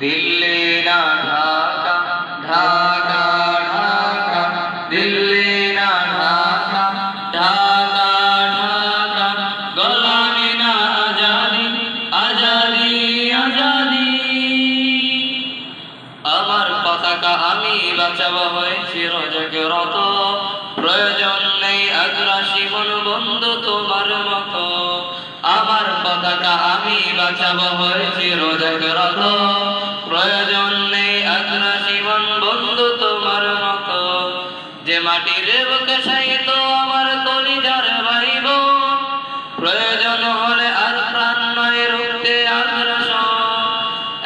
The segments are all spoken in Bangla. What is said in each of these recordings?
দিল্লি না ঢাকা ঢাকা ঢাকা। দিল্লি না ঢাকা ঢাকা ঢাকা। গোলামি না আজাদি আজাদি আজাদি। আমার পতাকা আমি বাঁচাবো হয়েছি রজগরত প্রয়োজন নেই আগ্রাসী বন্ধু তোমার মতো। আমার পতাকা আমি বাঁচাবো হয়েছি রজগরত মাটির বুকে সাইত আমার কলিজার ভাইব। প্রয়োজন হলে আর প্রাণ নয় রুখতে আগ্রাস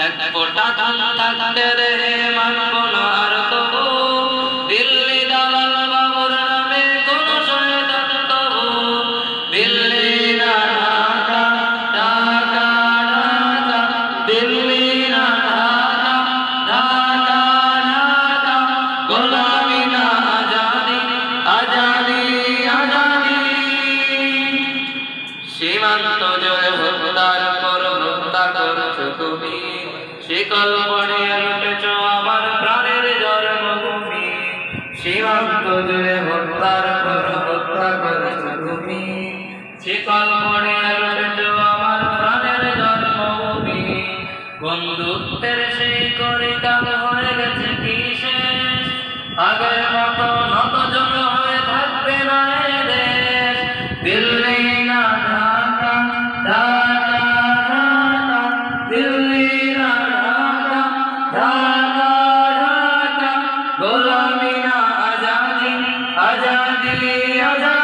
এক ফোটা কান থাকতে রে মানব সীমান্ত জয় পর হত্যা করছ তুমি শিকল পড়িয়ে লুটেছ আমার প্রাণের জন্মভূমি। সীমান্ত জুড়ে হত্যার পর হত্যা করছ তুমি শিকল পড়িয়ে লুটেছ আমার প্রাণের জন্মভূমি। বন্ধুত্বের সেই করে কাল হয়ে গেছে কি শেষ আগের মতো গোলামিনা আজাদি আজাদি আজাদি